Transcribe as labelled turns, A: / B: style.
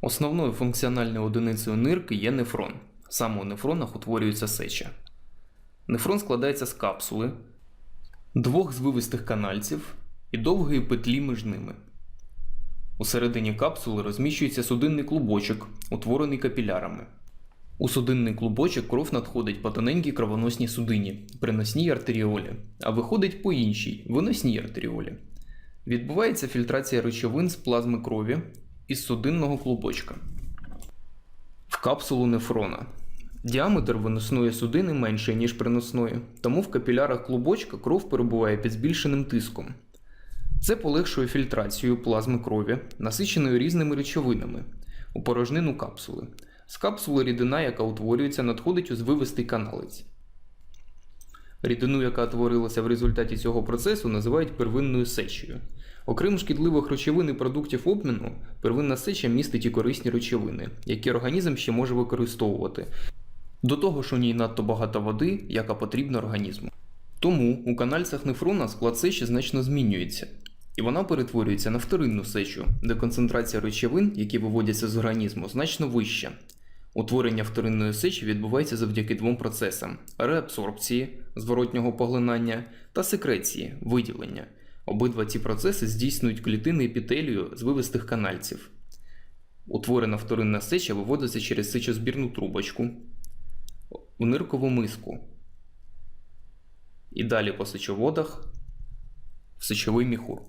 A: Основною функціональною одиницею нирки є нефрон. Саме у нефронах утворюється сеча. Нефрон складається з капсули, двох звивистих канальців і довгої петлі між ними. У середині капсули розміщується судинний клубочок, утворений капілярами. У судинний клубочок кров надходить по тоненькій кровоносній судині, приносній артеріолі, а виходить по іншій виносній артеріолі. Відбувається фільтрація речовин з плазми крові із судинного клубочка. В капсулу нефрона. Діаметр виносної судини менший, ніж приносної, тому в капілярах клубочка кров перебуває під збільшеним тиском. Це полегшує фільтрацію плазми крові, насиченою різними речовинами, у порожнину капсули. З капсули рідина, яка утворюється, надходить у звивистий каналець. Рідину, яка утворилася в результаті цього процесу, називають первинною сечею. Окрім шкідливих речовин і продуктів обміну, первинна сеча містить і корисні речовини, які організм ще може використовувати. До того ж у ній надто багато води, яка потрібна організму. Тому у канальцях нефрона склад сечі значно змінюється, і вона перетворюється на вторинну сечу, де концентрація речовин, які виводяться з організму, значно вища. Утворення вторинної сечі відбувається завдяки двом процесам: реабсорбції, зворотнього поглинання та секреції, виділення. Обидва ці процеси здійснюють клітини епітелію звивистих канальців. Утворена вторинна сеча виводиться через сечозбірну трубочку в ниркову миску і далі по сечоводах в сечовий міхур.